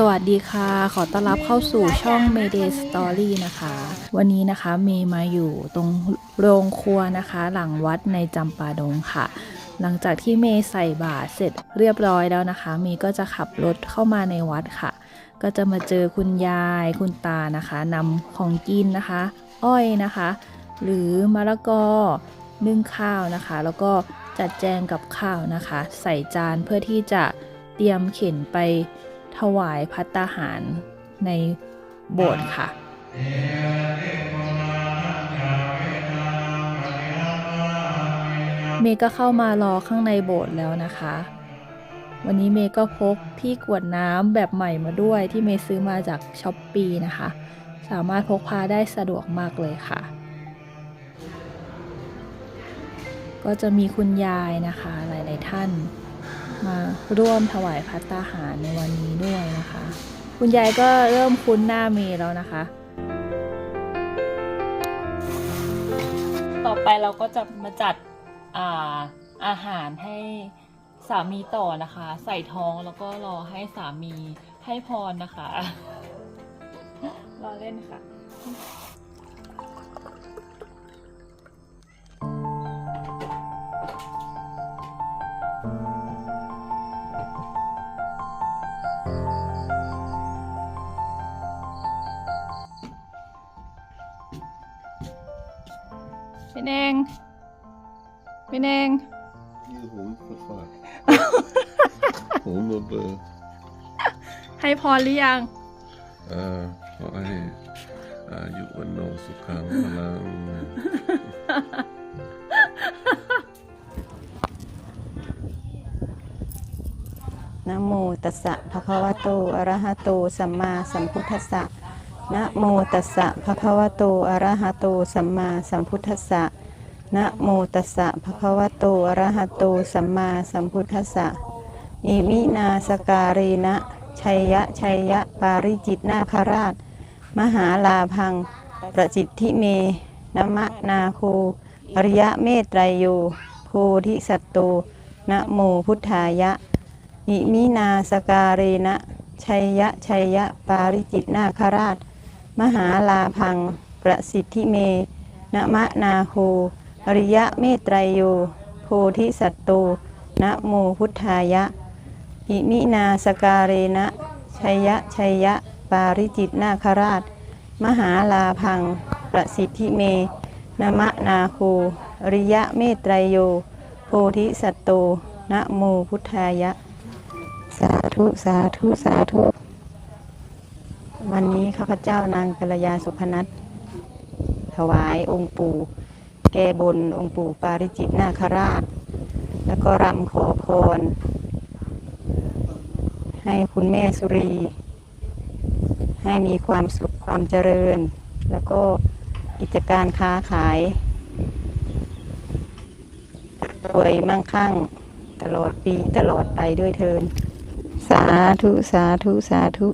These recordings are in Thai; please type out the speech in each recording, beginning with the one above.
สวัสดีค่ะ ขอต้อนรับเข้าสู่ช่อง Mayday Story นะคะ วันนี้นะคะเมย์มาอยู่ตรงโรงครัวนะคะ หลังวัดในจำปาดงค่ะ หลังจากที่เมย์ใส่บาตรเสร็จเรียบร้อยแล้วนะคะ เมย์ก็จะขับรถเข้ามาในวัดค่ะ ก็จะมาเจอคุณยายคุณตานะคะนำของกินนะคะ อ้อยนะคะ หรือมะละกอนึ่งข้าวนะคะ แล้วก็จัดแจงกับข้าวนะคะ ใส่จานเพื่อที่จะเตรียมเข็นไป ถวายพัตตาหารในโบสถ์ค่ะเมย์ก็เข้ามารอข้างในโบสถ์แล้วนะคะ วันนี้เมย์ก็พกที่กวดน้ำแบบใหม่มาด้วยที่เมย์ซื้อมาจากช้อปปีนะคะ สามารถพกพาได้สะดวกมากเลยค่ะ ก็จะมีคุณยายนะคะหลาย ๆ ท่าน มาร่วมถวายพัตตาหารในวันนี้ด้วยนะคะ คุณยายก็เริ่มคุ้นหน้าเมย์แล้วนะคะ ต่อไปเราก็จะมาจัดอ่าอาหารให้สามีต่อนะคะ ใส่ท้องแล้วก็รอให้สามีให้พรนะคะ รอเล่นค่ะ เป็นเอง เป็นเองนี่หูฝาดฝาดหูเบอร์เบอร์ให้พรหรือยังอ่าขอให้อายุวันโนสุขังพลังนะโมตัสสะภะคะวะโต อะระหะโต สัมมาสัมพุทธัสสะ นะโมตัสสะภะคะวะโตอะระหะโตสัมมาสัมพุทธัสสะนะโมตัสสะภะคะวะโตอะระหะโตสัมมาสัมพุทธัสสะอิมินาสการีนะชัยยะชัยยะปาริจิตนาคราช มหาลาพัง ประจิตทิเมนมะนาคูปริยะเมตไตรโยโพธิสัตโตนะโมพุทธายะ อิมินาสการีนะชัยยะชัยยะปาริจิตนาคราช มหาลาพัง ประสิทธิเมนะมะนาโคอริยะเมตไตรโย โพธิสัตโตนะโมพุทธายะ อิมินาสการีนะชัยยะชัยยะ ปาริจิตนาคราช มหาลาพัง ประสิทธิเมนมะนาโคอริยะเมตไตรโย โพธิสัตโตนะโมพุทธายะ สาธุ สาธุ สาธุ วันนี้ข้าพเจ้านางกัลยาสุพนัทถวายองค์ปู่ แก้บนองค์ปู่ปาริจิตนาคราช แล้วก็รำขอพร ให้คุณแม่สุรี ให้มีความสุขความเจริญ แล้วก็กิจการค้าขายรวยมั่งคั่ง ตลอดปีตลอดไปด้วยเทิน สาธุ สาธุ สาธุ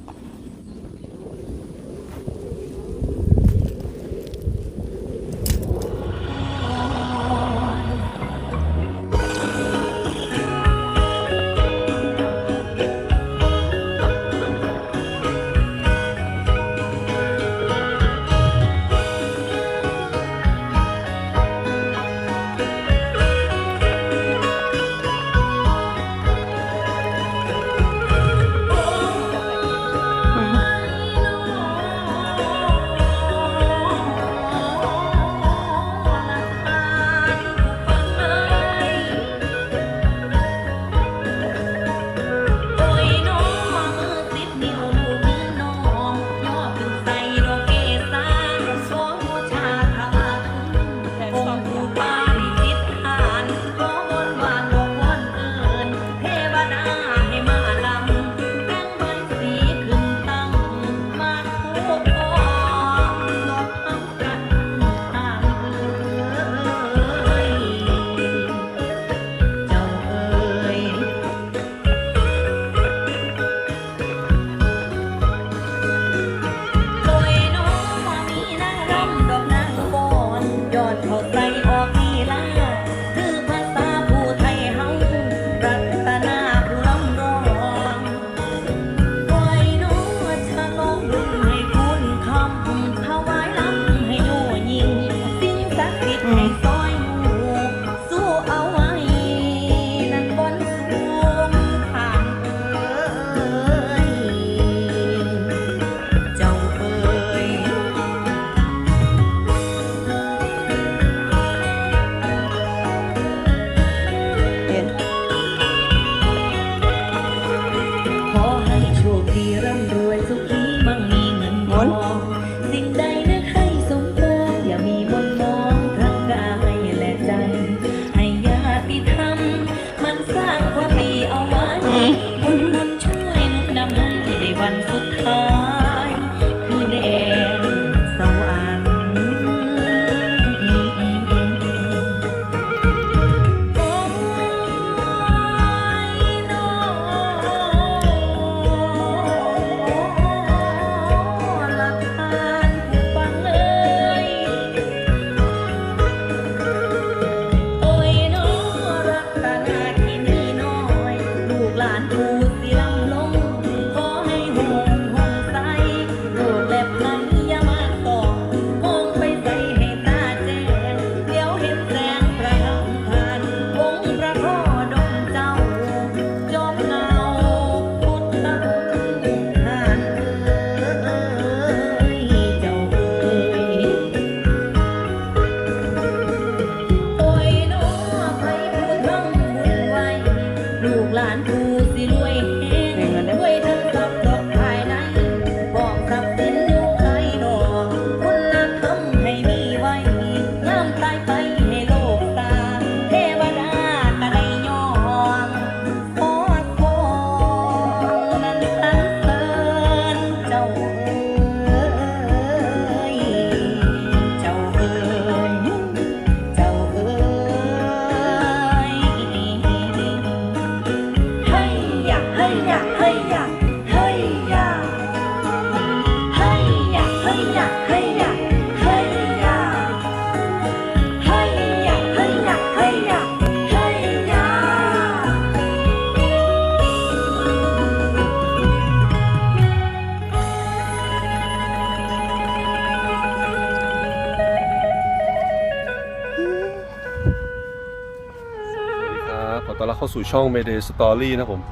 สู่ช่อง Mayday Story นะครับผม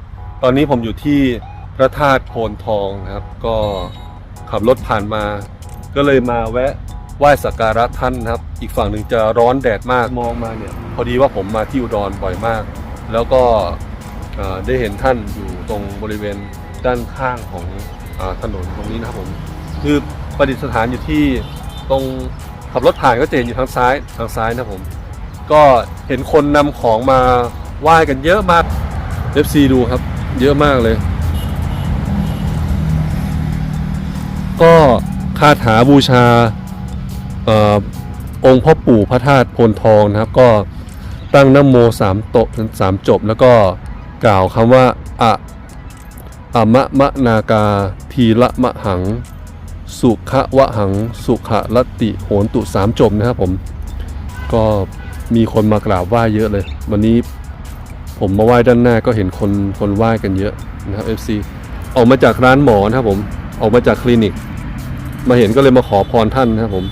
ตอนนี้ผมอยู่ที่พระธาตุโพนทองนะครับ ก็ขับรถผ่านมา ก็เลยมาแวะไหว้สักการะท่านนะครับ อีกฝั่งหนึ่งจะร้อนแดดมากมองมาเนี่ย พอดีว่าผมมาที่อุดรบ่อยมาก แล้วก็ได้เห็นท่านอยู่ตรงบริเวณด้านข้างของอถนนตรงนี้นะครับผม คือประดิษฐานอยู่ที่ตรงขับรถผ่านก็จะเห็นอยู่ทางซ้ายทางซ้ายนะครับผม ก็เห็นคนนำของมา ไหว้กันเยอะมาก FC ดูครับ เยอะมากเลย ก็คาถาบูชาอองค์พ่อปู่พระธาตุโพนทองนะครับ ก็ตั้งน้ำโมสามโตะสามจบ แล้วก็กล่าวคำว่าอะอะมะมะนากาทีละมะหัง สุขะวะหัง สุขะลติโหนตุสามจบนะครับผม ก็มีคนมากราบไหว้เยอะเลย วันนี้ ผมมาไหว้ด้านหน้าก็เห็นคนคนไหว้กันเยอะนะครับ FC ออกมาจากร้านหมอนะครับผมออกมาจากคลินิก มาเห็นก็เลยมาขอพรท่านนะครับผม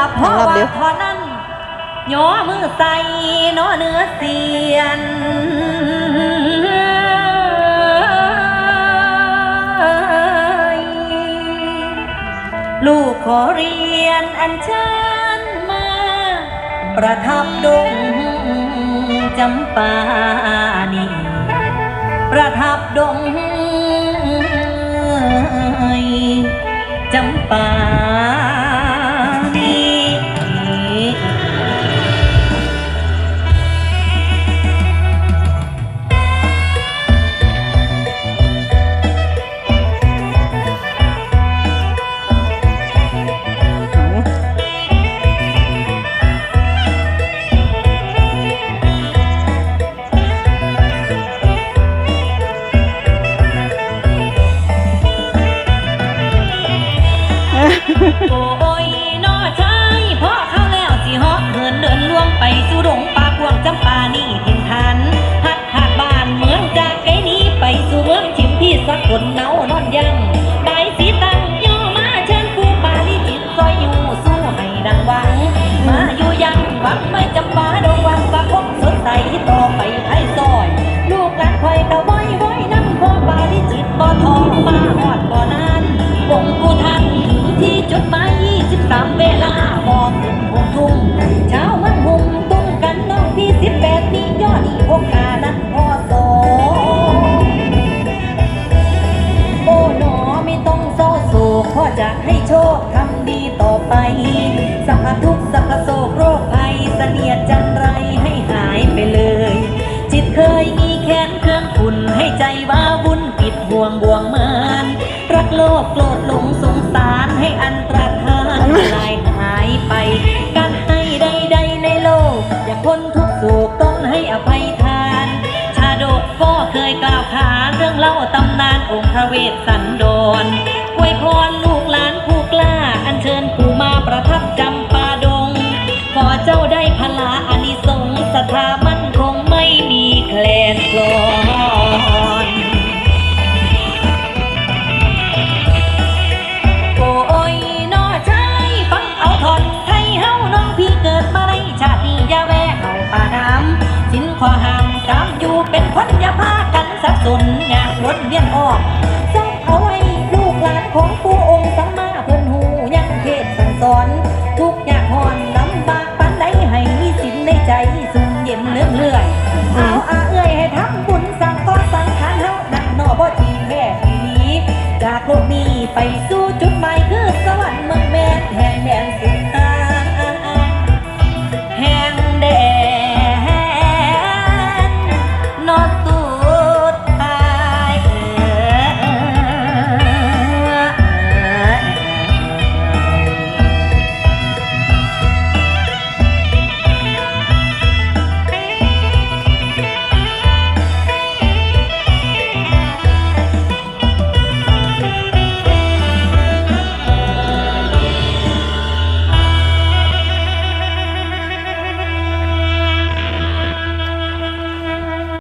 ลับเพราะหลับว่าเดี๋ยวพอนั้นย่อมือใส่เนอเนื้อเสียนลูกขอเรียนอันเชิญมา ประทับดงจำปานีประทับดงจำปา เล่าตำนานองค์พระเวสสันดรอวยพร ใจสุ่มเย็นเลื่องเลื่อยเอาอาเอื้ยให้ทำบุญสั่งก้อนสังขารเฮานักหนอบ่ทีแม่ทีนี้จากโลกนี้ไปสู่